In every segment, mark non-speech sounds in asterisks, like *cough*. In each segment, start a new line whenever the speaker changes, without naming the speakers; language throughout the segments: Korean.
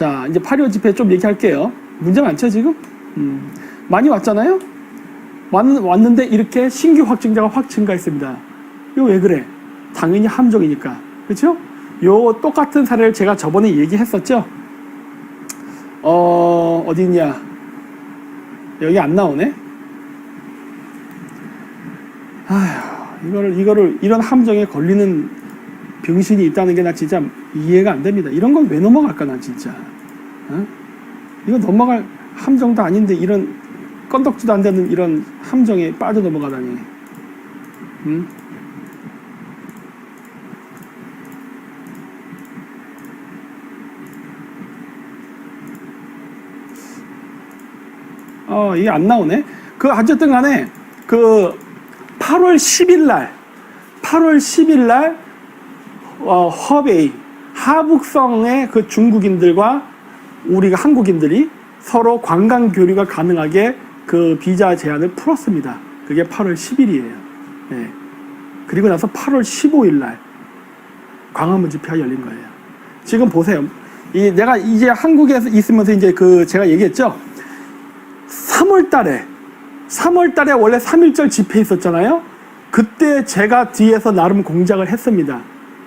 자, 이제 8.15 집회 좀 얘기할게요. 문제 많죠, 지금? 음, 많이 왔잖아요? 왔, 왔는데 이렇게 신규 확진자가 확 증가했습니다. 이거 왜 그래? 당연히 함정이니까. 그렇죠? 요 똑같은 사례를 제가 저번에 얘기했었죠? 어, 어디 있냐? 여기 안 나오네? 아휴, 이거를, 이거를, 이런 함정에 걸리는 병신이 있다는 게 나 진짜 이해가 안 됩니다. 이런 건 왜 넘어갈까, 난 진짜. 어? 이거 넘어갈 함정도 아닌데 이런 건덕지도 안 되는 이런 함정에 빠져 넘어가다니. 응? 어, 이게 안 나오네. 그, 어쨌든 간에, 그, 8월 10일 날, 8월 10일 날, 어, 허베이, 하북성의 그 중국인들과 우리가 한국인들이 서로 관광 교류가 가능하게 그 비자 제한을 풀었습니다. 그게 8월 10일이에요. 네. 그리고 나서 8월 15일 날 광화문 집회가 열린 거예요. 지금 보세요. 이 내가 이제 한국에서 있으면서 이제 그 제가 얘기했죠. 3월 달에 3월 달에 원래 3.1절 집회 있었잖아요. 그때 제가 뒤에서 나름 공작을 했습니다.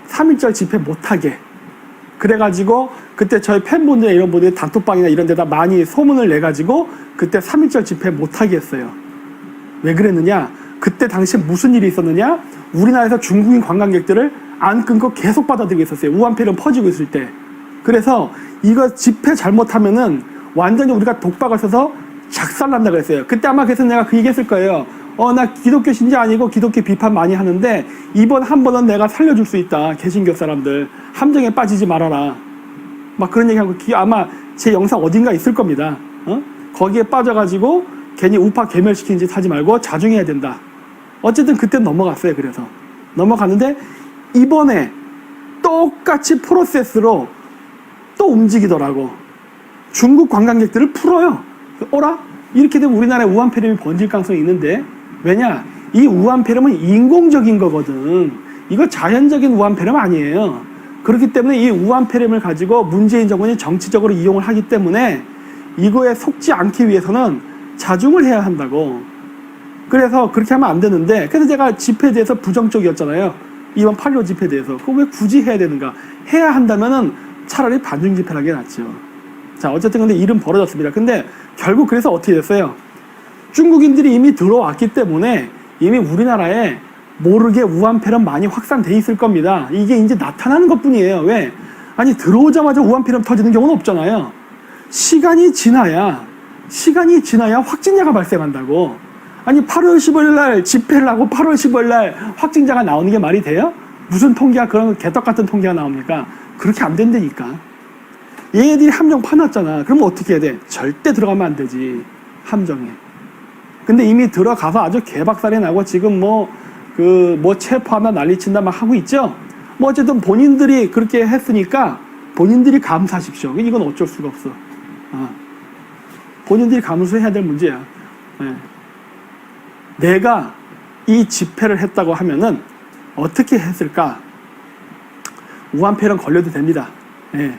3.1절 집회 못하게. 그래가지고 그때 저희 팬분들 이런 분들이 단톡방이나 이런 데다 많이 소문을 내가지고 그때 3.1절 집회 못하게 했어요. 왜 그랬느냐? 그때 당시 무슨 일이 있었느냐? 우리나라에서 중국인 관광객들을 안 끊고 계속 받아들이고 있었어요. 우한폐렴 퍼지고 있을 때. 그래서 이거 집회 잘못하면은 완전히 우리가 독박을 써서 작살난다 그랬어요. 그때 아마 그래서 내가 그 얘기 했을 거예요. 어, 나 기독교 신자 아니고 기독교 비판 많이 하는데 이번 한 번은 내가 살려줄 수 있다. 개신교 사람들. 함정에 빠지지 말아라. 막 그런 얘기하고 기- 아마 제 영상 어딘가 있을 겁니다. 어? 거기에 빠져가지고 괜히 우파 개멸시키는 짓 하지 말고 자중해야 된다. 어쨌든 그때 넘어갔어요. 그래서 넘어갔는데 이번에 똑같이 프로세스로 또 움직이더라고. 중국 관광객들을 풀어요. 어라? 이렇게 되면 우리나라에 우한폐렴이 번질 가능성이 있는데 왜냐? 이 우한폐렴은 인공적인 거거든. 이거 자연적인 우한폐렴 아니에요. 그렇기 때문에 이 우한폐렴을 가지고 문재인 정권이 정치적으로 이용을 하기 때문에 이거에 속지 않기 위해서는 자중을 해야 한다고. 그래서 그렇게 하면 안 되는데 그래서 제가 집회에 대해서 부정적이었잖아요. 이번 8.15 집회에 대해서. 그거 왜 굳이 해야 되는가? 해야 한다면은 차라리 반중 집회를 하는 게 낫죠. 자, 어쨌든 근데 일은 벌어졌습니다. 근데 결국 그래서 어떻게 됐어요? 중국인들이 이미 들어왔기 때문에 이미 우리나라에 모르게 우한폐렴 많이 확산돼 있을 겁니다. 이게 이제 나타나는 것 뿐이에요. 왜? 아니, 들어오자마자 우한폐렴 터지는 경우는 없잖아요. 시간이 지나야, 시간이 지나야 확진자가 발생한다고. 아니, 8월 15일 날 집회를 하고 8월 15일 날 확진자가 나오는 게 말이 돼요? 무슨 통계가 그런 개떡 같은 통계가 나옵니까? 그렇게 안 된다니까. 얘네들이 함정 파놨잖아. 그러면 어떻게 해야 돼? 절대 들어가면 안 되지. 함정에. 근데 이미 들어가서 아주 개박살이 나고 지금 뭐, 그, 뭐 체포하나 난리 친다 막 하고 있죠? 뭐 어쨌든 본인들이 그렇게 했으니까 본인들이 감사하십시오. 이건 어쩔 수가 없어. 어. 본인들이 감수해야 될 문제야. 예. 내가 이 집회를 했다고 하면은 어떻게 했을까? 우한폐렴 걸려도 됩니다. 예.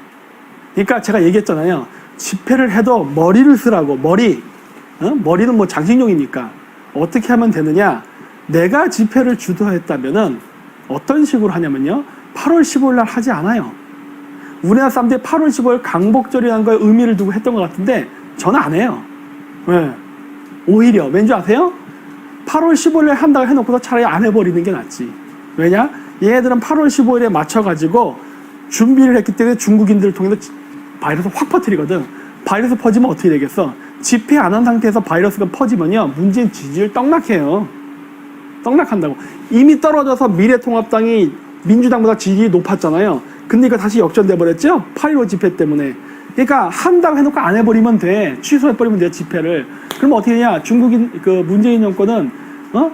그러니까 제가 얘기했잖아요. 집회를 해도 머리를 쓰라고 머리. 어? 머리는 뭐 장식용이니까 어떻게 하면 되느냐? 내가 집회를 주도했다면은 어떤 식으로 하냐면요. 8월 15일 날 하지 않아요. 우리나라 사람들이 8월 15일 강복절이라는 거에 의미를 두고 했던 것 같은데 저는 안 해요. 왜? 오히려 왠지 아세요? 8월 15일에 한다고 해놓고서 차라리 안 해버리는 게 낫지. 왜냐? 얘네들은 8월 15일에 맞춰가지고 준비를 했기 때문에 중국인들을 통해서 바이러스 확 퍼뜨리거든. 바이러스 퍼지면 어떻게 되겠어? 집회 안 한 상태에서 바이러스가 퍼지면요. 문재인 지지율 떡락해요. 떡락한다고. 이미 떨어져서 미래통합당이 민주당보다 지지율이 높았잖아요. 근데 이거 다시 역전돼 버렸죠? 8.15 집회 때문에. 그러니까 한다고 해놓고 안 해버리면 돼. 취소해버리면 돼, 집회를. 그럼 어떻게 되냐? 중국인, 그 문재인 정권은, 어?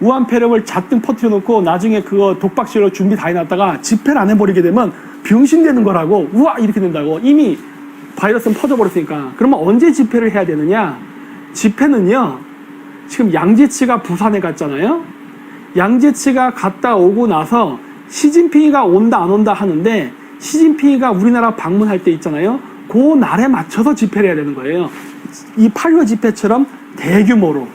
우한 폐렴을 잔뜩 퍼뜨려 놓고 나중에 그거 독박실로 준비 다 해놨다가 집회를 안 해버리게 되면 병신되는 거라고. 우와! 이렇게 된다고. 이미 바이러스는 퍼져버렸으니까. 그러면 언제 집회를 해야 되느냐? 집회는요, 지금 양재치가 부산에 갔잖아요? 양재치가 갔다 오고 나서 시진핑이가 온다 안 온다 하는데 시진핑이가 우리나라 방문할 때 있잖아요. 그 날에 맞춰서 집회를 해야 되는 거예요. 이8.15 집회처럼 대규모로.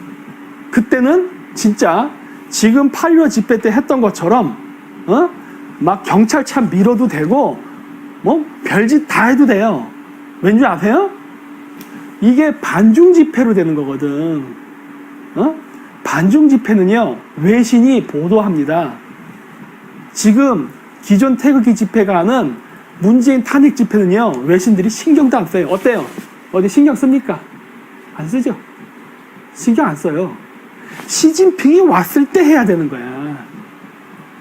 그때는 진짜 지금 8.15 집회 때 했던 것처럼, 어? 막 경찰차 밀어도 되고, 뭐, 별짓 다 해도 돼요. 왠지 아세요? 이게 반중 집회로 되는 거거든. 어? 반중 집회는요, 외신이 보도합니다. 지금 기존 태극기 집회가 하는 문재인 탄핵 집회는요, 외신들이 신경도 안 써요. 어때요? 어디 신경 씁니까? 안 쓰죠? 신경 안 써요. 시진핑이 왔을 때 해야 되는 거야.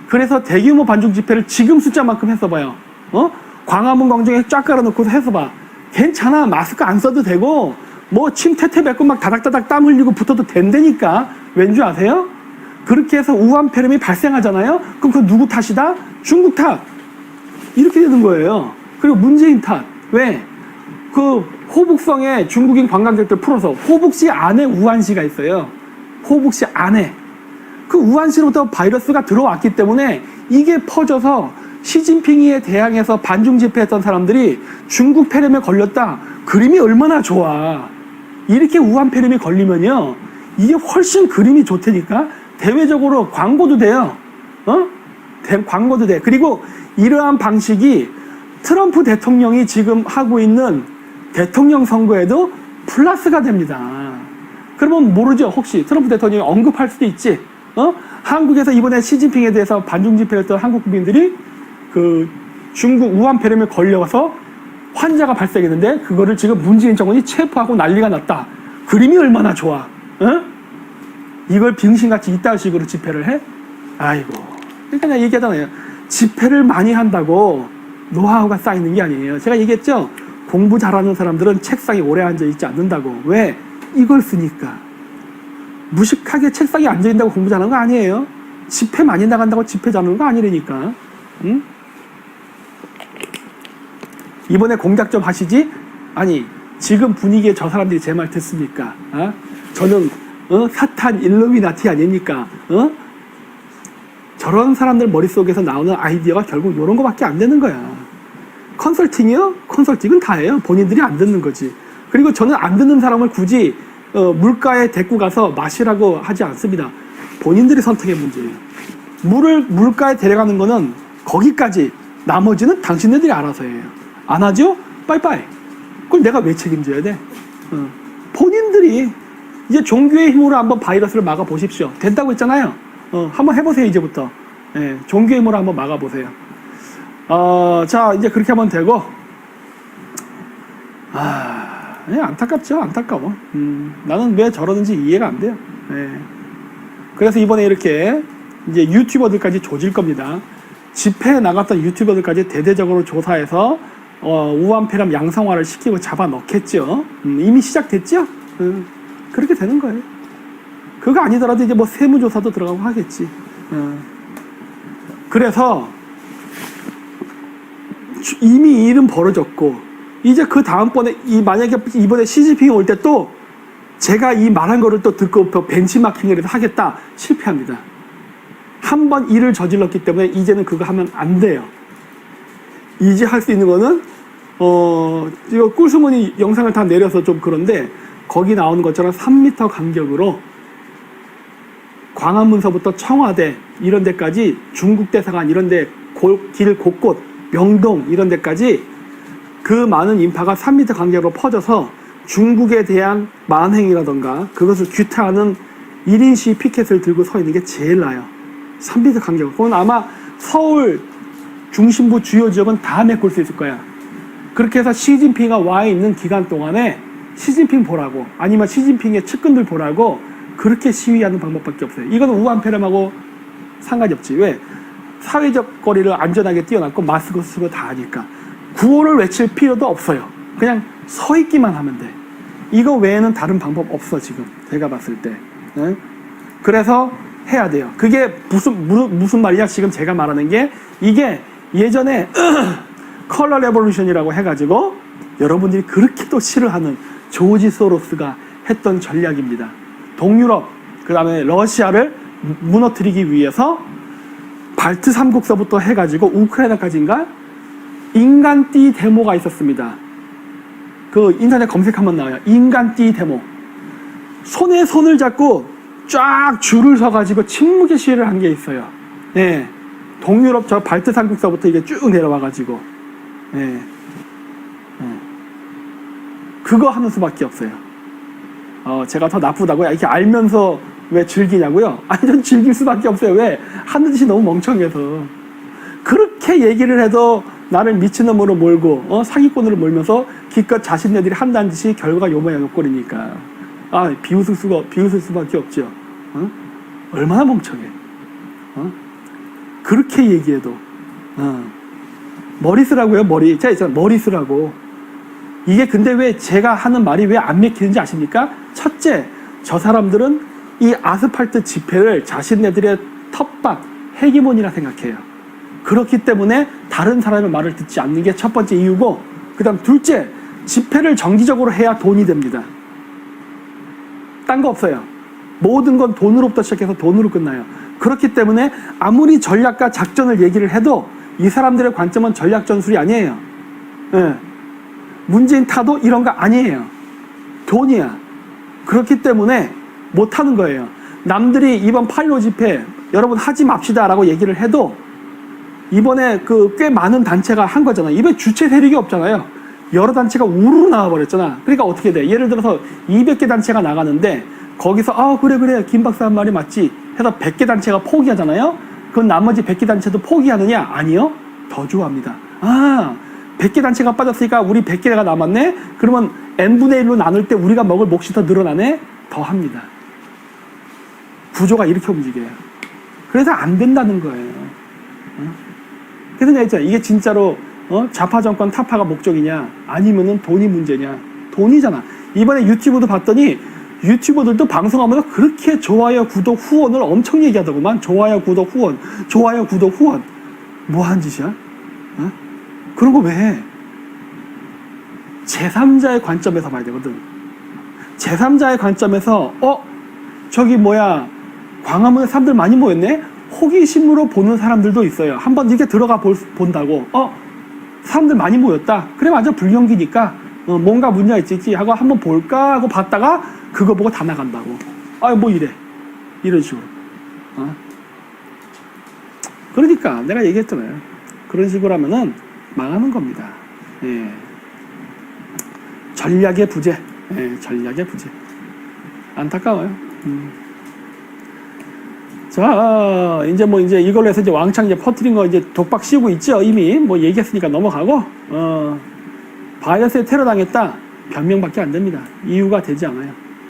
그래서 대규모 반중 집회를 지금 숫자만큼 했어봐요. 어? 광화문 광장에 쫙 깔아놓고 해서봐. 괜찮아. 마스크 안 써도 되고, 뭐침 태태 뱉고 막 다닥다닥 땀 흘리고 붙어도 된다니까. 왠 줄 아세요? 그렇게 해서 우한 폐렴이 발생하잖아요? 그럼 그 누구 탓이다? 중국 탓. 이렇게 되는 거예요. 그리고 문재인 탓. 왜? 그 호북성에 중국인 관광객들 풀어서 호북시 안에 우한시가 있어요. 호북시 안에. 그 우한시로부터 바이러스가 들어왔기 때문에 이게 퍼져서 시진핑이에 대항해서 반중 집회했던 사람들이 중국 폐렴에 걸렸다. 그림이 얼마나 좋아. 이렇게 우한 폐렴이 걸리면요. 이게 훨씬 그림이 좋다니까. 대외적으로 광고도 돼요. 어? 대- 광고도 돼. 그리고 이러한 방식이 트럼프 대통령이 지금 하고 있는 대통령 선거에도 플러스가 됩니다. 그러면 모르죠. 혹시 트럼프 대통령이 언급할 수도 있지. 어? 한국에서 이번에 시진핑에 대해서 반중 집회를 했던 한국 국민들이 그 중국 우한 폐렴에 걸려서 환자가 발생했는데 그거를 지금 문재인 정권이 체포하고 난리가 났다. 그림이 얼마나 좋아. 어? 이걸 빙신같이 이따 식으로 집회를 해? 아이고. 그러니까 내가 얘기하잖아요. 집회를 많이 한다고 노하우가 쌓이는 게 아니에요. 제가 얘기했죠? 공부 잘하는 사람들은 책상에 오래 앉아 있지 않는다고. 왜? 이걸 쓰니까. 무식하게 책상에 앉아 있다고 공부 잘하는 거 아니에요. 집회 많이 나간다고 집회 잘하는 거 아니라니까. 응? 이번에 공작 좀 하시지? 아니, 지금 분위기에 저 사람들이 제 말 듣습니까? 어? 저는 어? 사탄 일루미나티 아닙니까? 어? 저런 사람들 머릿속에서 나오는 아이디어가 결국 이런 거밖에 안 되는 거야. 컨설팅이요? 컨설팅은 다예요. 본인들이 안 듣는 거지. 그리고 저는 안 듣는 사람을 굳이 어, 물가에 데리고 가서 마시라고 하지 않습니다. 본인들이 선택의 문제예요. 물을 물가에 데려가는 거는 거기까지. 나머지는 당신네들이 알아서 해요. 안 하죠? 빠이빠이. 그걸 내가 왜 책임져야 돼? 어. 본인들이 이제 종교의 힘으로 한번 바이러스를 막아 보십시오. 된다고 했잖아요. 어, 한번 해보세요 이제부터. 예, 종교의 힘으로 한번 막아 보세요. 어, 자 이제 그렇게 하면 되고. 아, 예, 안타깝죠, 안타까워. 음, 나는 왜 저러는지 이해가 안 돼요. 예. 그래서 이번에 이렇게 이제 유튜버들까지 조질 겁니다. 집회에 나갔던 유튜버들까지 대대적으로 조사해서 어, 우한폐렴 양성화를 시키고 잡아 넣겠죠. 음, 이미 시작됐죠. 음, 그렇게 되는 거예요. 그거 아니더라도 이제 뭐 세무조사도 들어가고 하겠지. 어. 그래서 주- 이미 이 일은 벌어졌고 이제 그 다음번에 이 만약에 이번에 시진핑이 올 때 또 제가 이 말한 거를 또 듣고 또 벤치마킹을 하겠다 실패합니다. 한 번 일을 저질렀기 때문에 이제는 그거 하면 안 돼요. 이제 할 수 있는 거는 어 이거 꿀수문이 영상을 다 내려서 좀 그런데 거기 나오는 것처럼 3m 간격으로 광화문서부터 청와대 이런 데까지 중국 대사관 이런 데길 곳곳 명동 이런 데까지 그 많은 인파가 3m 간격으로 퍼져서 중국에 대한 만행이라던가 그것을 규탄하는 1인 시 피켓을 들고 서 있는 게 제일 나아요. 3m 간격. 그건 아마 서울 중심부 주요 지역은 다 메꿀 수 있을 거야. 그렇게 해서 시진핑가 와 있는 기간 동안에 시진핑 보라고 아니면 시진핑의 측근들 보라고 그렇게 시위하는 방법밖에 없어요. 이건 우한 폐렴하고 상관이 없지. 왜? 사회적 거리를 안전하게 뛰어났고 마스크 쓰고 다 하니까 구호를 외칠 필요도 없어요. 그냥 서 있기만 하면 돼. 이거 외에는 다른 방법 없어 지금 제가 봤을 때. 네? 그래서 해야 돼요. 그게 무슨 무, 무슨 말이냐? 지금 제가 말하는 게 이게 예전에 *clears throat* 컬러 레볼루션이라고 해가지고 여러분들이 그렇게 또 싫어하는 조지 소로스가 했던 전략입니다. 동유럽 그 다음에 러시아를 무너뜨리기 위해서 발트 삼국서부터 해가지고 우크라이나까지인가 인간띠 데모가 있었습니다. 그 인터넷 검색하면 나와요. 인간띠 데모. 손에 손을 잡고 쫙 줄을 서가지고 침묵의 시위를 한 게 있어요. 네. 동유럽 저 발트 삼국서부터 이게 쭉 내려와가지고. 네. 네. 그거 하는 수밖에 없어요. 어, 제가 더 나쁘다고요? 이렇게 알면서 왜 즐기냐고요? *laughs* 아니, 전 즐길 수밖에 없어요. 왜? 하는 짓이 너무 멍청해서. 그렇게 얘기를 해도 나를 미친놈으로 몰고, 어, 사기꾼으로 몰면서 기껏 자신네들이 한다는 짓이 결과가 요 모양 요 꼴이니까. 아, 비웃을 수가, 비웃을 수밖에 없죠. 어? 얼마나 멍청해. 어? 그렇게 얘기해도. 어. 머리 쓰라고요, 머리. 제가 있잖아, 머리 쓰라고. 이게 근데 왜 제가 하는 말이 왜 안 맥히는지 아십니까? 첫째, 저 사람들은 이 아스팔트 지폐를 자신네들의 텃밭, 헤기몬이라 생각해요. 그렇기 때문에 다른 사람의 말을 듣지 않는 게 첫 번째 이유고, 그 다음 둘째, 지폐를 정기적으로 해야 돈이 됩니다. 딴 거 없어요. 모든 건 돈으로부터 시작해서 돈으로 끝나요. 그렇기 때문에 아무리 전략과 작전을 얘기를 해도 이 사람들의 관점은 전략 전술이 아니에요. 예. 문재인 타도 이런 거 아니에요. 돈이야. 그렇기 때문에 못 하는 거예요. 남들이 이번 8.15 집회 여러분 하지 맙시다라고 얘기를 해도 이번에 그 꽤 많은 단체가 한 거잖아요. 이번에 주체 세력이 없잖아요. 여러 단체가 우르르 나와버렸잖아. 그러니까 어떻게 돼? 예를 들어서 200개 단체가 나가는데 거기서 아 그래 그래 김 박사 한 말이 맞지 해서 100개 단체가 포기하잖아요. 그건 나머지 100개 단체도 포기하느냐? 아니요. 더 좋아합니다. 아 100개 단체가 빠졌으니까 우리 100개가 남았네? 그러면 n분의 1로 나눌 때 우리가 먹을 몫이 더 늘어나네? 더 합니다. 구조가 이렇게 움직여요. 그래서 안 된다는 거예요. 어? 그래서 내가. 이게 진짜로 어? 좌파 정권 타파가 목적이냐? 아니면은 돈이 문제냐? 돈이잖아. 이번에 유튜브도 봤더니 유튜버들도 방송하면서 그렇게 좋아요, 구독, 후원을 엄청 얘기하더구만. 좋아요, 구독, 후원. 좋아요, 구독, 후원. 뭐 한 짓이야? 어? 그런 거 왜 해? 제3자의 관점에서 봐야 되거든. 제3자의 관점에서, 어? 저기 뭐야, 광화문에 사람들 많이 모였네? 호기심으로 보는 사람들도 있어요. 한번 이렇게 들어가 볼, 본다고. 어? 사람들 많이 모였다. 그래, 맞아. 불경기니까. 어, 뭔가 문제가 있지 하고 한번 볼까 하고 봤다가 그거 보고 다 나간다고. 아, 뭐 이래. 이런 식으로. 어? 그러니까 내가 얘기했잖아요. 그런 식으로 하면은 망하는 겁니다. 예. 전략의 부재. 예, 전략의 부재. 안타까워요. 음. 자, 이제 뭐 이제 이걸로 해서 이제 왕창 이제 퍼트린 거 이제 독박 씌우고 있죠. 이미 뭐 얘기했으니까 넘어가고, 어, 바이러스에 테러 당했다. 변명밖에 안 됩니다. 이유가 되지 않아요.